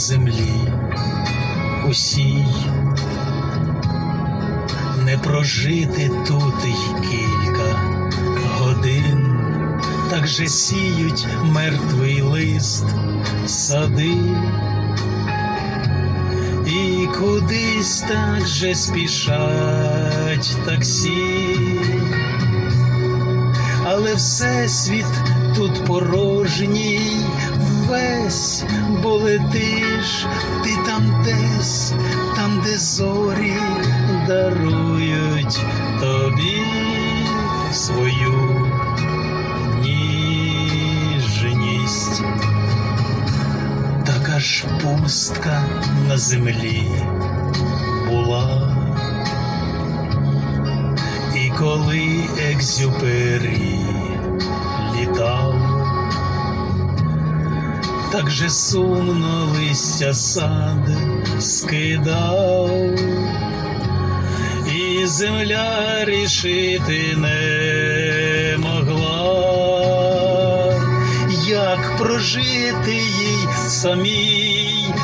землі усій. Не прожити тут й кілька годин, так же сіють мертвий лист сади. І кудись так же спішать таксі, але всесвіт тут порожній весь, бо летиш ти там десь, там, де зорі дарують тобі свою ніжність. Така ж пустка на землі була. І коли екзюпері літав, так же сумно листя сад скидав, і земля рішити не могла, як прожити їй самій,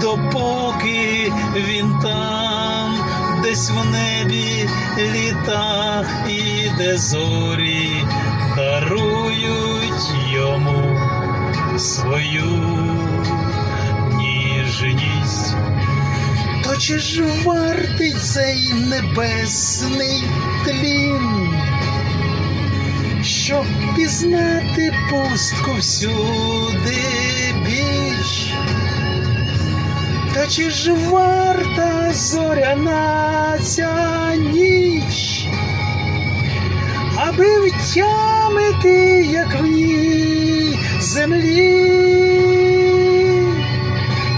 допоки він там, десь в небі літа, і де зорі свою ніжність. То чи ж вартий цей небесний тлін? Щоб пізнати пустку всюди більш, та чи ж варта зоряна ця ніч, аби втямити, як в ній землі,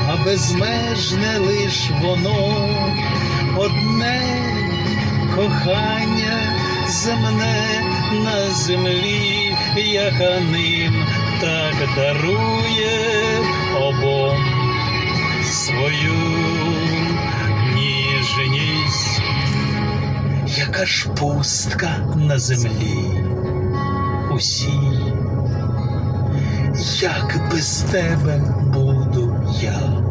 а безмежне лиш воно одне кохання земне на землі, яка ним так дарує обом свою ніжність, яка ж пустка на землі усій, як без тебе буду я.